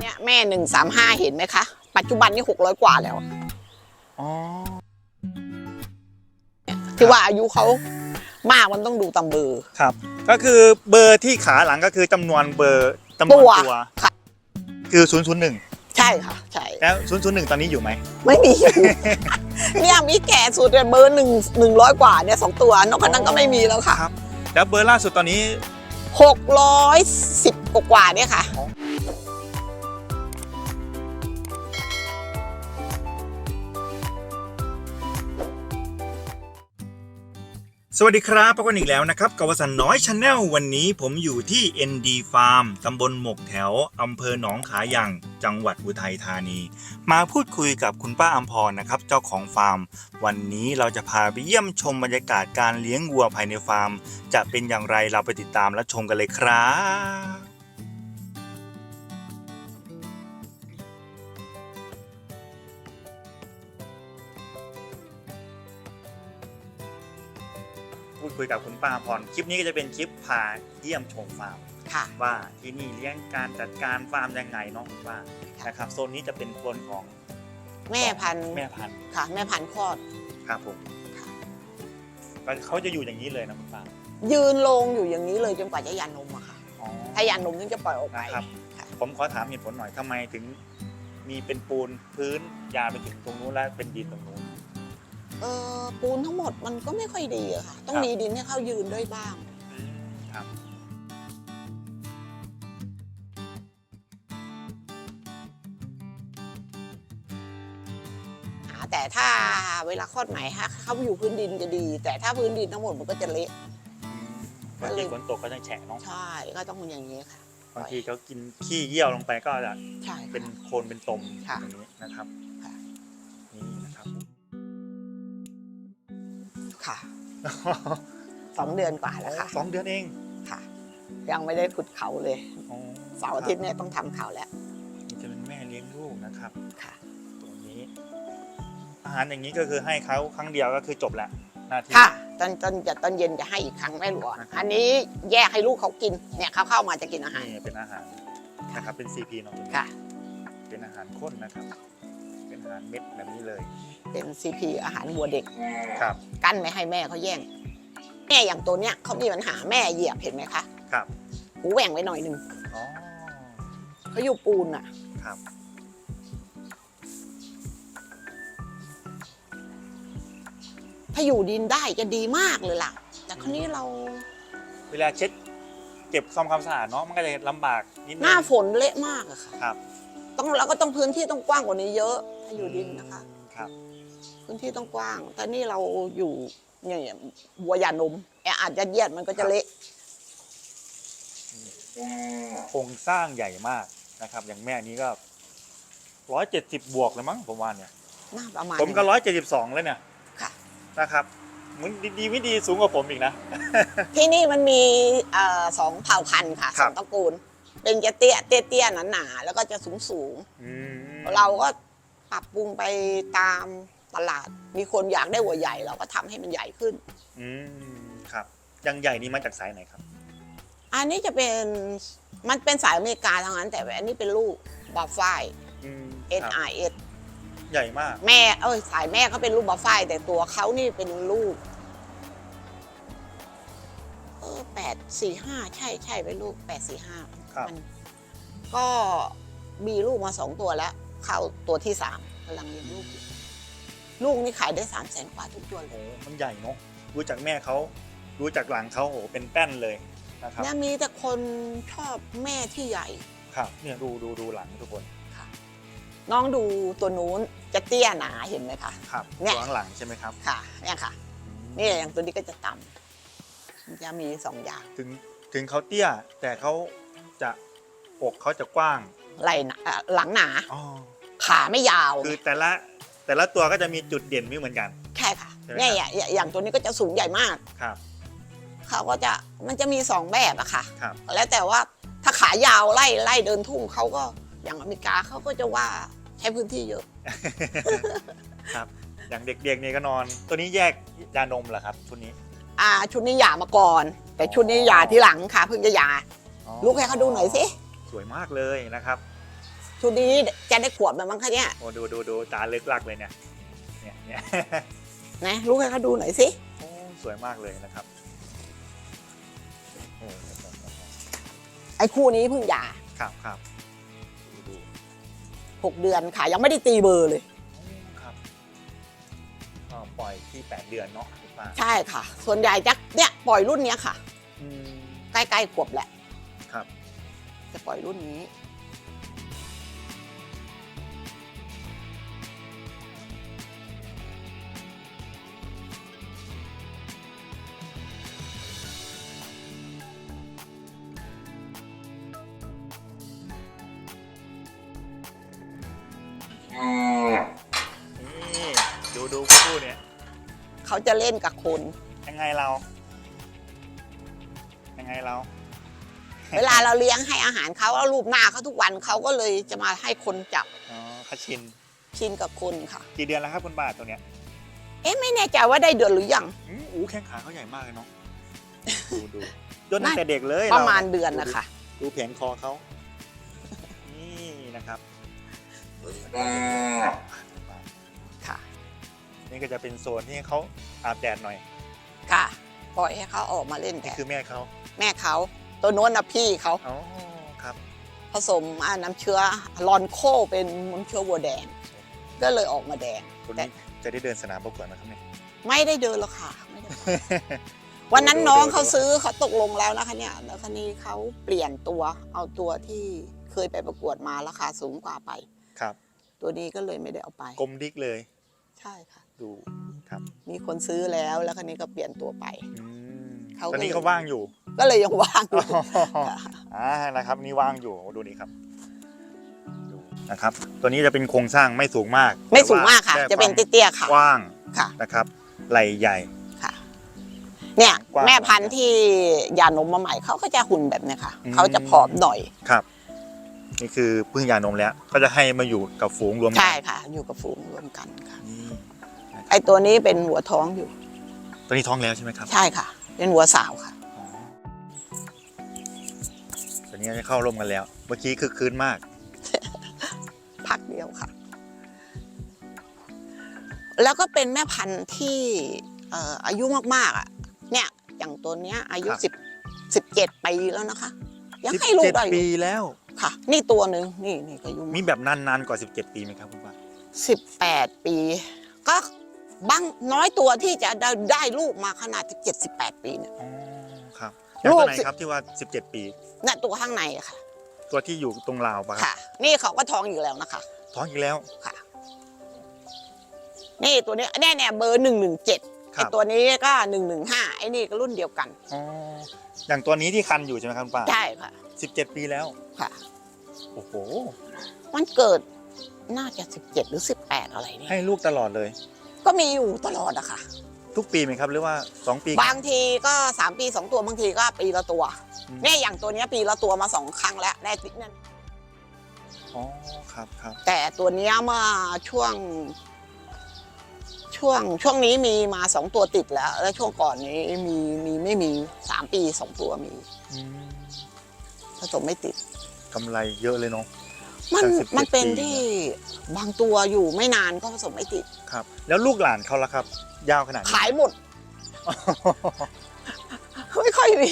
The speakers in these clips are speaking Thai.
เนี่ยแม่หนึ่งสามห้าเห็นไหมคะ ปัจจุบันนี่หกร้อยกว่าแล้วอ๋อที่ว่าอายุเขามากมันต้องดูตามเบอร์ครับ ก็คือเบอร์ที่ขาหลังก็คือจำนวนเบอร์จำนวนตัวตัวค่ะ คือ001ใช่ค่ะ ใช่แล้ว001ตอนนี้อยู่ไหม ไม่มีเนี่ยมีแก่สุดเนี่ยเบอร์หนึ่งหนึ่งร้อยกว่าเนี่ยสองตัวนอกจากนั้นก็ไม่มีแล้วค่ะครับ แล้วเบอร์ล่าสุดตอนนี้หกร้อยสิบกว่าๆเนี่ยค่ะ สวัสดีครับพบกันอีกแล้วนะครับกวสันน้อยชาแนลวันนี้ผมอยู่ที่ ND Farm ตำบลหมกแถว อำเภอหนองขายังจังหวัดอุทัยธานี มาพูดคุยกับคุณป้าอัมพรนะครับ เจ้าของฟาร์ม วันนี้เราจะพาไปเยี่ยมชมบรรยากาศการเลี้ยงวัวภายในฟาร์ม จะเป็นอย่างไรเราไปติดตามและชมกันเลยครับ พูดคุยกับคุณป้าอัมพรคลิปนี้ก็จะเป็นคลิปพาเยี่ยมชมฟาร์มค่ะ ว่าที่นี่เลี้ยงการจัดการฟาร์มยังไงเน้องคุณป้านะครับโซนนี้จะเป็นโซนของแม่พันธุ์แม่พันธุ์ค่ะ แม่พันธุ์คลอดครับผมค่ะก็เขาจะอยู่อย่างนี้เลยนะคุณป้ายืนลงอยู่อย่างนี้เลยจนกว่าจะยานนมอะค่ะอ๋อถ้ายานนมถึงจะปล่อยออกไปนะครับค่ะผมขอถามเหตุผลหน่อยทำไมถึงมีเป็นปูนพื้นยาวไปถึงตรงนู้นแล้วเป็นดินตรงนู้น เออปูนทั้งหมดมันก็ไม่ค่อยดีอะค่ะ ต้องครับมีดินให้เขายืนด้วยบ้างครับ หาแต่ถ้าเวลาคลอดใหม่ฮะเขาอยู่พื้นดินจะดี แต่ถ้าพื้นดินทั้งหมดมันก็จะเละบางทีฝนตกก็จะแฉะเนาะใช่ก็ต้องอย่างนี้ค่ะ บางทีเขากินขี้เยี่ยวลงไปก็จะใช่เป็นค่ะโคลนเป็นตมค่ะ อย่างนี้นะครับ สองเดือนกว่าแล้วค่ะสองเดือนเองค่ะ ยังไม่ได้ขุดเขาเลยอ๋อเสาร์อาทิตย์เนี่ยต้องทำเขาแล้วนี่จะเป็นแม่เลี้ยงลูกนะครับค่ะตรงนี้ อาหารอย่างนี้ก็คือให้เขาครั้งเดียวก็คือจบแล้วหน้าที่ค่ะตอนตอนจะตอนเย็นจะให้อีกครั้งไม่รู้อะอันนี้แยกให้ลูกเขากินเนี่ยเขาเข้ามาจะกินอาหารนี่เป็นอาหารนะครับเป็น CP เนาะค่ะ เป็นอาหารข้นนะครับ เป็นอาหารเม็ดแบบนี้เลย เป็น CP อาหารวัวเด็ก ครับ กั้นไม่ให้แม่เขาแย่ง แม่อย่างตัวเนี้ยเขามีปัญหาแม่เหยียบเห็นไหมคะครับ หูแหว่งไว้หน่อยหนึ่งอ๋อ เขาอยู่ปูนอะครับ ถ้าอยู่ดินได้จะดีมากเลยล่ะ แต่คราวนี้เราเวลาเช็ด เก็บซ่อมความสะอาดเนาะมันก็จะลำบากนิดนึง หน้าฝนเละมากอะค่ะครับ ต้องเราก็ต้องพื้นที่ต้องกว้างกว่านี้เยอะ ถ้าอยู่ดินนะคะครับพื้ นที่ต้องกว้าง แต่นี่เราอยู่เนี่ยวัวยานมแออาจจะเยียดมันก็จะเละโครงสร้างใหญ่มากนะครับ อย่างแม่นี้ก็ร้อยเจ็ดสิบบวกเลยมั้งผมว่าเนี่ย น่าประมาณผมก็นั้นร้อยเจ็ดสิบสองแล้วเนี่ยค่ะนะครับมันดีๆไม่ดีสูงกว่าผมอีกนะ ที่นี่มันมีเอ่อสองเผ่าพันธุ์ค่ะครัสบองตระกูล เป็นจะเตี้ยเตี้ยเตี้ยหนาหนาๆแล้วก็จะสูงสูงอืมๆเราก็ปรับปรุงไปตาม ตลาด มีคนอยากได้หัวใหญ่เราก็ทำให้มันใหญ่ขึ้น อืมครับอยังใหญ่นี่มาจากสายไหนครับ อันนี้จะเป็นมันเป็นสายอเมริกาทั้งนั้นแต่อันนี้เป็นลูกบอฟไฟ อืม N ครับ I S ใหญ่มาก แม่เอ้ยสายแม่เขาเป็นลูกบอฟไฟแต่ตัวเขานี่เป็นลูกเออแปดสี่ห้าใช่ใช่เป็นลูกแปดสี่ห้าครับ มันก็มีลูกมาสองตัวแล้ว เข้าตัวที่สามกำลังเลี้ยงลูกอยู่ ลูกนี่ขายได้สามแสนกว่าทุกตัวเลโอ้ยมันใหญ่เนาะรู้จากแม่เขารู้จากหลังเขาโอ้โหเป็นแป้นเลยนะครับเนี่ยมีแต่คนชอบแม่ที่ใหญ่ ครับเนี่ยดูดูดูหลังทุกคนน้องดูตัวนู้นจะเตี้ยหนาเห็นไหมคะ ครับเนี่ย ตัวข้างหลังใช่ไหมครับค่ะเนี่ยค่ะนี่อย่างตัวนี้ก็จะต่ำมันจะมีสองอย่างถึงถึงเขาเตี้ยแต่เขาจะอกเขาจะกว้างไหล่หนาเอ่อหลังหนา อ๋อ ขาไม่ยาว คือแต่ละ แต่ละตัวก็จะมีจุดเด่นไม่เหมือนกัน ใช่ค่ะใช่ไหมเนี่ยอย่างอย่างอย่างตัวนี้ก็จะสูงใหญ่มากครับ เขาก็จะมันจะมีสองแบบอะค่ะ ครับ แล้วแต่ว่าถ้าขายาวไล่ไล่เดินทุ่งเขาก็อย่างอเมริกาเขาก็จะว่าใช้พื้นที่เยอะ ครับ อย่างเด็กๆนี่ก็นอน ตัวนี้แยกยานมเหรอครับชุดนี้ อ่า ชุดนี้หย่ามาก่อน แต่ชุดนี้หย่าที่หลังค่ะ เพิ่งจะหย่าอ๋อลูกให้เขาดูหน่อยสิ สวยมากเลยนะครับ ชุดนี้จะได้ขวบแล้วมั้งคะเนี่ยโอ้ดูดูดูตาลึกลักเลยเนี่ยเนี่ยเนี่ย นะลูกให้เขาดูหน่อยสิโอ้สวยมากเลยนะครับโอ้ไอ้คู่นี้เพิ่งหย่าครับครับดูดูหกเดือนค่ะ ยังไม่ได้ตีเบอร์เลย โอ้ครับก็ปล่อยที่8เดือนเนาะคุณป้าใช่ค่ะ ส่วนใหญ่จะเนี่ยปล่อยรุ่นเนี้ยค่ะ อืม ใกล้ๆขวบแหละครับ จะปล่อยรุ่นนี้นี่ จะเล่นกับคนยังไงเรา ยังไงเรา เวลาเราเลี้ยงให้อาหารเขาแล้วรูปหน้าเขาทุกวันเขาก็เลยจะมาให้คนจับอ๋อคาชิน ชินกับคนค่ะ กี่เดือนแล้วครับคุณป้าตัวเนี้ยเอ๊ะไม่แน่ใจว่าได้เดือนหรือยัง อืมอู้แข้งขาเขาใหญ่มากเลยเนาะ ดูดูจนตั้งแต่เด็กเลยประมาณเเดือนนะคะดูดูแผงคอเขา นี่นะครับค่ะ นี่ก็จะเป็นโซนที่เขา อาบแดดหน่อยค่ะ ปล่อยให้เขาออกมาเล่นนี่แต่คือแม่เขาแม่เขา ตัวโน้นนะพี่เขาอ๋อครับผสมอ่าน้ำเชื้อลอนโคเป็นน้ำเชื้อวัวแดง ก็เลยออกมาแดงคนนี้จะได้เดินสนามประกวดนะครับเนี่ย ไม่ได้เดินหรอกค่ะไม่ได้ไปวันนั้นน้องเขาซื้อเขาตกลงแล้วนะคะเนี่ยแล้วคันนี้เขาเปลี่ยนตัวเอาตัวที่เคยไปประกวดมาราคาสูงกว่าไป ครับตัวนี้ก็เลยไม่ได้เอาไป กลมดิกเลย ใช่ค่ะ ดู ครับ มีคนซื้อแล้วแล้วคันนี้ก็เปลี่ยนตัวไป อืมเขาก็ ตอนนี้เขาว่างอยู่ก็เลยยังว่างอยู่อ่านะครับนี่ว่างอยู่ดูนี่ครับดูนะครับ ตัวนี้จะเป็นโครงสร้างไม่สูงมากไม่สูงมากค่ะ แต่ว่าจะเป็นได้เตี้ยๆคค่ะวามกว้างค่ะ นะครับ ไหล่ใหญ่ค่ะเนี่ยกว้างแม่พันธุ์ที่ยานมมาใหม่เขาก็จะหุ่นแบบเนี้ยค่ะอืม เขาจะผอมหน่อยครับ นี่คือเพึ่งหยานมแล้ว ก็จะให้มาอยู่กับฝูงรวมกัใช่ค่ะ อยู่กับฝูงรวมกันค่ะ นี่ ไอตัวนี้เป็นหัวท้องอยู่ตัวนี้ท้องแล้วใช่ไหมครับ ใช่ค่ะ เป็นหัวสาวค่ะอ๋อตัวนี้จะเข้าร่วมกันแล้ว เมื่อกี้คือคืนมาก พักเดียวค่ะ แล้วก็เป็นแม่พันธุ์ที่เอ่ออายุมากๆอะ เนี่ยอย่างตัวเนี้ย อายุครับ สิบสิบเจ็ดปีแล้วนะคะ ยังให้ลูกได้อ17ปียู่แล้ว ค่ะ นี่ตัวหนึ่งนี่นี่ก็อายุมีแบบนานๆกว่า 17 ปีไหมครับคุณป้าสิบแปดปี ก็ บางน้อยตัวที่จะได้ได้ลูกมาขนาดเจ็ดสิบแปดปีเนี่ย อ๋อครับอย่างตัวไหนลูกสิ ครับที่ว่า 17 ปี น่ะตัวข้างในอะค่ะตัวที่อยู่ตรงราวปะครับค่ะ นี่เขาก็ท้องอยู่แล้วนะคะท้องอีกแล้ว ค่ะ นี่ตัวนี้แน่แน่ๆเบอร์หนึ่งหนึ่งเจ็ดครัไอบตัวนี้ก็หนึ่งหนึ่งห้าไอ้นี่ก็รุ่นเดียวกันอ๋ออย่างตัวนี้ที่คันอยู่ใช่ไหมครับคุณป้าใช่ค่ะ 17 ปีแล้ว ค่ะ โอ้โห มันเกิดน่าจะสิบเจ็ดหรือสิบแปดอะไรเนี่ยให้ลูกตลอดเลย ก็มีอยู่ตลอดอะค่ะ ทุกปีไหมครับหรือว่า 2 ปี บางทีก็สามปีสองตัวบางทีก็ปีละตัว อืม เนี่ยอย่างตัวเนี้ยปีละตัวมาสองครั้งแล้วแน่ติดนั่นอ๋อครับครับแต่ตัวเนี้ยเมื่อช่วง ช่วงช่วงนี้มีมาสองตัวติดแล้ว แล้วช่วงก่อนนี้มีมีไม่มีสามปีสองตัวมีอืมผสมไม่ติดกำไรเยอะเลยเนาะ มันตั้ง17มันเป็นปีที่บางตัวอยู่ไม่นานก็ผสมไม่ติด ครับ แล้วลูกหลานเขาล่ะครับ ยาวขนาดนี้ ขายหมด ไม่ค่อยมี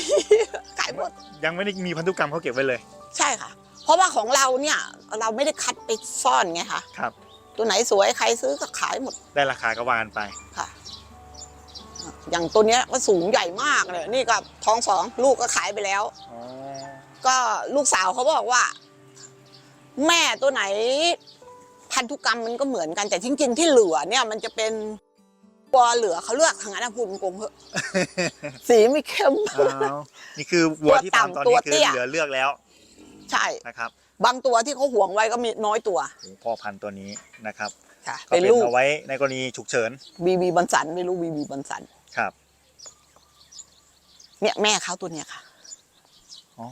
ขายหมด ยังไม่ได้มีพันธุกรรมเขาเก็บไว้เลยใช่ค่ะ เพราะว่าของเราเนี่ยเราไม่ได้คัดไปซ่อนไงคะครับ ตัวไหนสวยใครซื้อก็ขายหมดได้ราคาก็ว่ากันไป ค่ะ อย่างตัวเนี้ยก็สูงใหญ่มากเลย นี่ก็ท้องสองลูกก็ขายไปแล้วอ๋อก็ลูกสาวเขาบอกว่า แม่ตัวไหน พันธุกรรมมันก็เหมือนกันแต่จริงๆที่เหลือเนี่ยมันจะเป็นตัวเหลือเขาเลือกทางนั้นนะพูดโกงๆเถอะสีไม่เข้ม อ้าวนี่คือวัวที่ทำตอนตันี้วคือเตี้ยเหลือเลือกแล้วใช่ นะครับบางตัวที่เขาห่วงไว้ก็มีน้อยตัวถึงพ่อพันธุ์ตัวนี้นะครับ ค่ะ ก็เป็นเป็นลูกเอาไว้ในกรณีฉุกเฉินบีบีบันสันไม่รู้บีบีบันสันครับ เนี่ยแม่เขาตัวเนี้ยค่ะ อ๋อ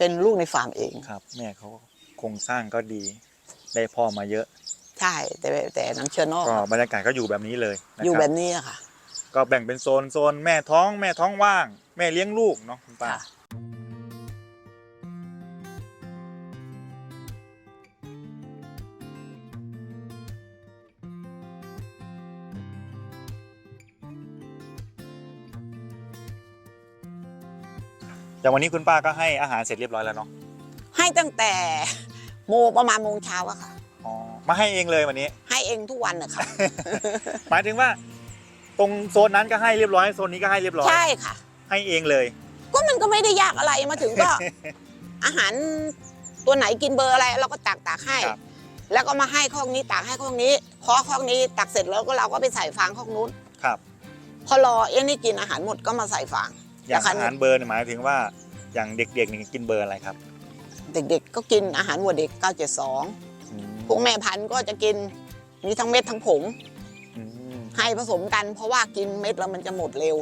เป็นลูกในฟาร์มเอง ครับ แม่เขาโครงสร้างก็ดี ได้พ่อมาเยอะ ใช่ แต่แต่น้ำเชื้อนอกก็บรรยากาศก็อยู่แบบนี้เลยนะอยู่คแบรับ บนี้อะค่ะ ก็แบ่งเป็นโซนโซนแม่ท้อง แม่ท้องว่าง แม่เลี้ยงลูกเนาะคุณป้า ค่ะ อย่างวันนี้คุณป้าก็ให้อาหารเสร็จเรียบร้อยแล้วเนาะให้ตั้งแต่โมประมาณโมงเช้าอะค่ะ อ๋อมาให้เองเลยวันนี้ ให้เองทุกวันอะค่ะ หมายถึงว่า ตรงโซนนั้นก็ให้เรียบร้อยโซนนี้ก็ให้เรียบร้อย ใช่ค่ะ ให้เองเลย ก็มันก็ไม่ได้ยากอะไรมาถึงก็ อาหารตัวไหนกินเบอร์อะไรเราก็ตักตักให้ ครับ แล้วก็มาให้ข้องนี้ตักให้ข้องนี้พอข้องนี้ตักเสร็จแล้วก็เราก็ไปใส่ฟางข้องนู้น ครับ พอรอเอ็นี่กินอาหารหมดก็มาใส่ฟาง อย่างแต่ครั้อางหารเบอร์เนี่ยหมายถึงว่าอย่างเด็กๆนี่กินเบอร์อะไรครับ เด็กๆ ก็กินอาหารวัวเด็ก 972อืมพวกแม่พันธุ์ก็จะกินมีทั้งเม็ดทั้งผงอืมให้ผสมกัน เพราะว่ากินเม็ดแล้วมันจะหมดเร็ว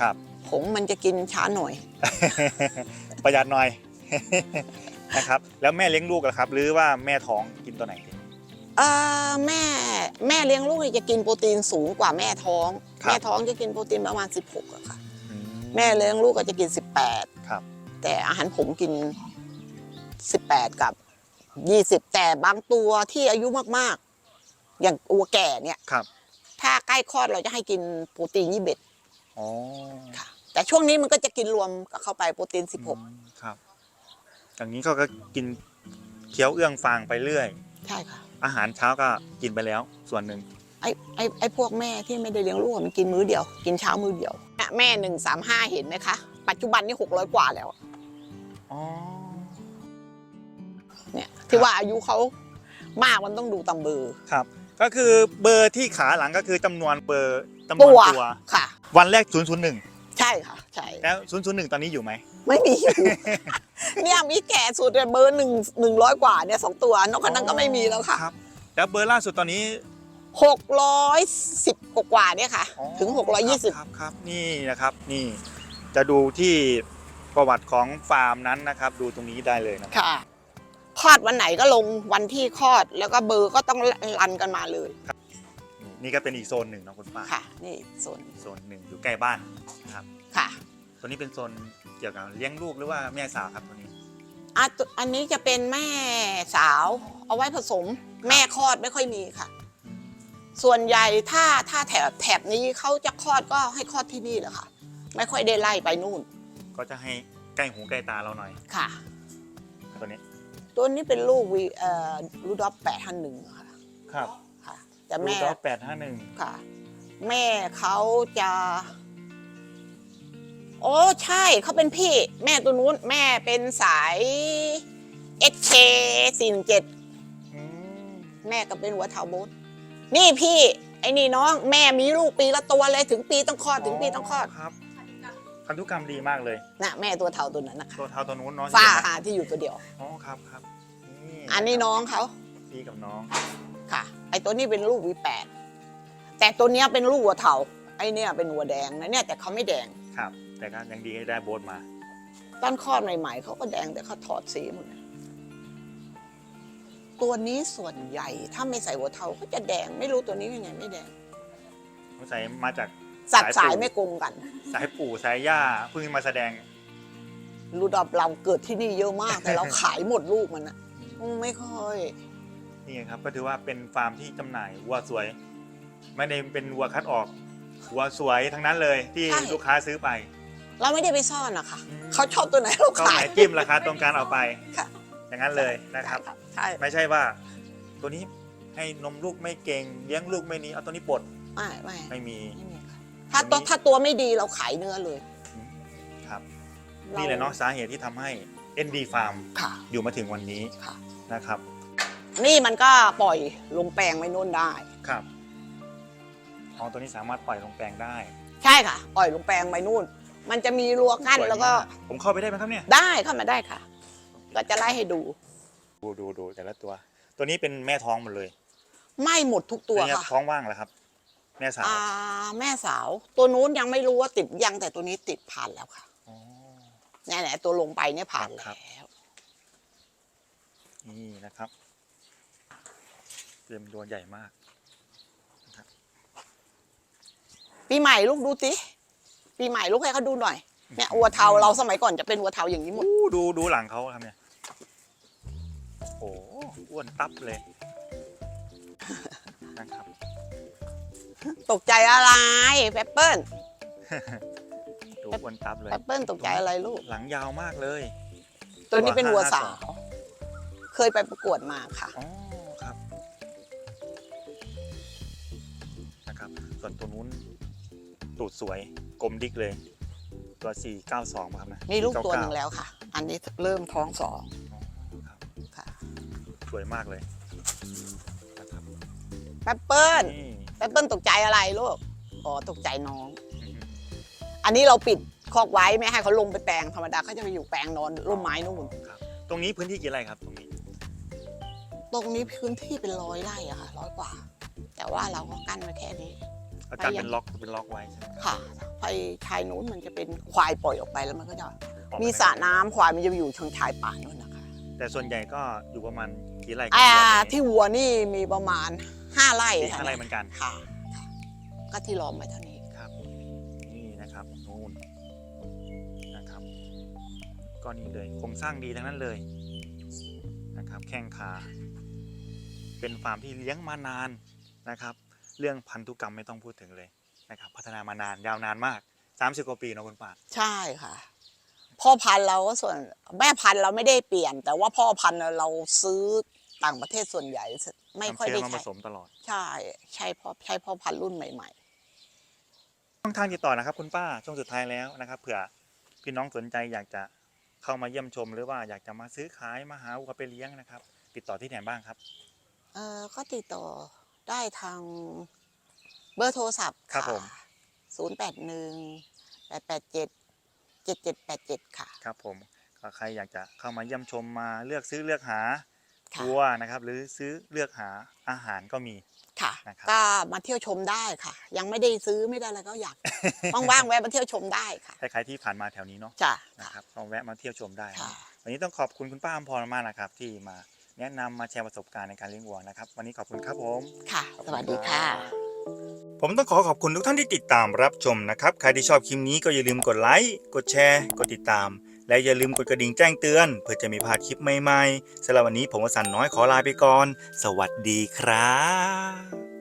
ครับผงมันจะกินช้าหน่อย ประหยัดหน่อยนะครับ แล้วแม่เลี้ยงลูกเหรอครับ หรือว่าแม่ท้องกินตัวไหนเออแม่แม่เลี้ยงลูกนี่จะกินโปรตีนสูงกว่าแม่ท้องครับแม่ท้องจะกินโปรตีนประมาณ 16อะค่ะอืม แม่เลี้ยงลูกก็จะกินครับ18แต่อาหารผมกิน 18 กับ 20 แต่บางตัวที่อายุมากๆ อย่างอัวแก่เนี่ยครับ ถ้าใกล้คลอดเราจะให้กินโปรตีน21อ๋อค่ะ แต่ช่วงนี้มันก็จะกินรวมกับเข้าไปโปรตีนอืมครับ อย่างนี้เขาก็กินเคี้ยวเอื้องฟางไปเรื่อย16ใช่ค่ะ อาหารเช้าก็กินไปแล้วส่วนหนึ่ง ไอ้ไอ้ไอ้พวกแม่ที่ไม่ได้เลี้ยงลูกมันกินมื้อเดียว กินเช้ามื้อเดียวเนี่ยแม่หนึ่งสามห้าเห็นไหมคะ ปัจจุบันนี่หกร้อยกว่าแล้วอ๋อเนี่ยที่ว่าอายุเขามากมันต้องดูตามเบอร์ครับ ก็คือเบอร์ที่ขาหลังก็คือจำนวนเบอร์จำนตัวนวตัว ค่ะ วันแรก 001 ใช่ค่ะ ใช่ แล้ว 001 ตอนนี้อยู่ไหม ไม่มีอยู่ เนี่ยมีแก่สุดเนี่ยเบอร์หนึ่งหนึ่งร้อยกว่าเนี่ยสองตัวนอกจากนั้นก็ไม่มีแล้วค่ะ ครับ แล้วเบอร์ล่าสุดตอนนี้ หกร้อยสิบกว่าๆเนี่ยค่ะถึงหกร้อยยี่สิบครับครับนี่นะครับนี่จะดูที่ประวัติของฟาร์มนั้นนะครับ ดูตรงนี้ได้เลยนะครับ ค่ะคลอดวันไหนก็ลงวันที่คลอดแล้วก็เบอร์ก็ต้องรันกันมาเลยนี่ก็เป็นอีกโซนหนึ่งเนาะคุณป้าค่ะ นี่โซนโซนหนึ่งอยู่ใกล้บ้านครับค่ะตัวนี้เป็นโซนเกี่ยวกับเลี้ยงลูกหรือว่าแม่สาวครับตัวนี้อะตัวอันนี้จะเป็นแม่สาว เอาไว้ผสม แม่คลอดไม่ค่อยมีค่ะ ส่วนใหญ่ถ้าถ้าแถบแถบนี้เขาจะคลอดก็ให้คลอดที่นี่แหละค่ะ ไม่ค่อยได้ไล่ไปนู่น ก็จะให้ใกล้หูใกล้ตาเราหน่อยค่ะ ตัวนี้ ตัวนี้เป็นลูกวีเอ่อรูดอฟแปดพันหนึ่งค่ะครับค่ะ แต่แม่รูดอฟแปดห้าหนึ่งค่ะ แม่เขาจะ โอ้ใช่เขาเป็นพี่ แม่ตัวนู้น แม่เป็นสาย SK 417แม่ก็เป็นหัวเถาบด นี่พี่ไอ้นี่น้องแม่มีลูกปีละตัวเลยถึงปีต้องคลอดถึงปีต้องคลอดครับพันธุกรรมดีมากเลยน่ะแม่ตัวเถาตัวนั้นนะคะตัวเท้าตัวนู้นเนาะฝ้าใช่ไหมหาที่อยู่ตัวเดียว อ๋อครับครับนี่อันนี้น้องเขาพี่กับน้องค่ะ ไอ้ตัวนี้เป็นลูกวีแปดแต่ตัวเนี้ยเป็นลูกหัวเถาไอ้เนี่ยเป็นหัวแดงนะเนี่ยแต่เขาไม่แดงครับ แต่ก็ยังดีให้ได้โบสมา ตอนคลอดใหม่ๆเขาก็แดงแต่เขาถอดสีหมดเลย ตัวนี้ส่วนใหญ่ ถ้าไม่ใส่หัวเทาก็จะแดง ไม่รู้ตัวนี้ยังไงไม่แดง สงสัยมาจากสัตว์สาสายยปู่ไม่กลมกัน สายปู่สายย่าเพิ่งมาแสดง รูดอบเราเกิดที่นี่เยอะมาก แต่เราขายหมดลูกมันอะอืมไม่ค่อย นี่ครับก็ถือว่าเป็นฟาร์มที่จำหน่ายวัวสวย ไม่ได้เป็นวัวคัดออกวัวสวยทั้งนั้นเลยที่ลูกค้าซื้อไปเราไม่ได้ไปซ่อนอะค่ะอืมเขาชอบตัวไหนเราก็ไหขานยจิ้มราคาตรงการเอาไปค่ะ อย่างนั้นเลยนะครับ ใช่ไม่ใช่ว่า ตัวนี้ให้นมลูกไม่เก่งเลี้ยงลูกไม่นี้เอาตัวนี้ปลดไม่ไม่ไม่มี ไม่มีค่ะถ้าตัวถ้าตัวไม่ดีเราขายเนื้อเลย ครับรนี่แหละเนาะสาเหตุที่ทำให้ ND Farm ค่ะ อยู่มาถึงวันนี้ค่ะ นะครับ นี่มันก็ปล่อยลงแปลงไว้นู่นได้ ครับอ๋อตัวนี้สามารถปล่อยลงแปลงได้ใช่ค่ะ ปล่อยลงแปลงไปนู่น มันจะมีรั้วกั้นสยแล้วก็มากผมเข้าไปได้ไหมครับเนี่ย ได้เข้ามาได้ค่ะ ก็จะไล่ให้ดู ดูดูดูแต่ละตัว ตัวนี้เป็นแม่ท้องหมดเลย ไม่หมดทุกตัวเนี่ยค่ะท้องว่างแล้วครับ แม่สาวอ่า แม่สาว ตัวนู้นยังไม่รู้ว่าติดยังแต่ตัวนี้ติดผ่านแล้วค่ะอ๋อ เนี่ยแหละตัวลงไปเนี่ยผ่านครัแล้บวนี่นะครับเตรียมตัวใหญ่มาก ปีใหม่ลูกดูสิปีใหม่ลูกให้เขาดูหน่อยเนี่ยวัวเทาเราสมัยก่อนจะเป็นวัวเทาอย่างนี้หมด อู้ดูดูหลังเขาครับเนี่ยโอ้อ้วนตับเลยนะครับ ตกใจอะไรแปปเปิ้ลดูอ้วนตับเลยแอปเปิ้ลตกใจอะไรลูก หลังยาวมากเลย ตัวนี้เป็นวัวสาวตัวเคยไปประกวดมาค่ะอ๋อครับนะครับ ส่วนตัวนู้นตูดสวยกลมดิกเลย ตัว 492ป่ะครับนะมีลูกตัวหนึ่ง499แล้วค่ะ อันนี้เริ่มท้องสองอ๋อครับค่ะส วยมากเลยนะครับแอปเปิ้ลนี่แอปเปิ้ลตกใจอะไรลูกอ๋อตกใจน้อง อันนี้เราปิดคอกไว้ไม่ให้เขาลงไปแปลงธรรมดาเขาจะไปอยู่แปลงนอนร่มไม้นู่นครับตรงนี้พื้นที่กี่ไร่ครับตรงนี้ตรงนี้พื้นที่เป็นร้อยไร่อะค่ะร้อยกว่า แต่ว่าเราก็กั้นไว้แค่นี้ อาจารย์ไปยังเป็นล็อกเป็นล็อกไว้ใช่ไหมครับค่ะไปชายนู้นมันจะเป็นควายปล่อยออกไปแล้วมันก็จะ ออกมีได้สระน้ำควายมันจะอยู่เชิงชายป่านู่นนะคะ แต่ส่วนใหญ่ก็อยู่ประมาณ กี่ไร่อ่าครับที่วัวนี่มีประมาณห้าไร่สี่ค่ะห้าไร่เหมือนกันค่ะค่ะ ก็ที่ล้อมไว้เท่านี้ ครับ นี่นะครับนู่นนะครับ ก็นี่เลยโครงสร้างดีทั้งนั้นเลยนะครับ แข้งขา เป็นฟาร์มที่เลี้ยงมานานนะครับ เรื่องพันธุกรรมไม่ต้องพูดถึงเลยนะครับ พัฒนามานานยาวนานมาก 30กว่าปีเนอะคุณป้าใช่ค่ะ พ่อพันธุ์เราก็ส่วนแม่พันธุ์เราไม่ได้เปลี่ยน แต่ว่าพ่อพันธุ์เราซื้อ ต่างประเทศส่วนใหญ่ ไม่ค่อยได้นำเชื้มาผใช้สมตลอด ใช่ใช่พ่อใช้พ่อพันธุ์รุ่นใหม่ช่องทางติดต่อนะครับ คุณป้าช่วงสุดท้ายแล้วนะครับเผื่อพี่น้องสนใจอยากจะเข้ามาเยี่ยมชม หรือว่าอยากจะมาซื้อขายมาหาวัวไปเลี้ยงนะครับ ติดต่อที่ไหนบ้างครับๆเออก็ติดต่อได้ทางเบอร์โทรศัพท์ครับผมศูนย์แปดหนึ่งแปดแปดเจ็ดเจ็ดเจ็ดแปดเจ็ดค่ะ ครับผมก็ใครอยากจะเข้ามาเยี่ยมชมมาเลือกซื้อเลือกหาค่ะ วัวนะครับ หรือซื้อเลือกหาอาหารก็มี ค่ะ นะครับ ก็มาเที่ยวชมได้ค่ะ ยังไม่ได้ซื้อไม่ได้อะไรก็อยาก ว่างๆแวะมาเที่ยวชมได้ค่ะใครๆที่ผ่านมาแถวนี้เนาะจ้ะนะครับก็แวะมาเที่ยวชมได้นะค่ะ วันนี้ต้องขอบคุณคุณป้าอมพรมากนะครับ ที่มาแนะนำมาแชร์ประสบการณ์ในการเลี้ยงวัวนะครับ วันนี้ขอบคุณครับผม ค่ะ สวัสดีค่ะ ผมต้องขอขอบคุณทุกท่านที่ติดตามรับชมนะครับ ใครที่ชอบคลิปนี้ก็อย่าลืมกดไลค์ กดแชร์ กดติดตาม และอย่าลืมกดกระดิ่งแจ้งเตือน เพื่อจะไม่พลาดคลิปใหม่ๆสำหรับวันนี้ผมวสันน้อยขอลาไปก่อน สวัสดีครับ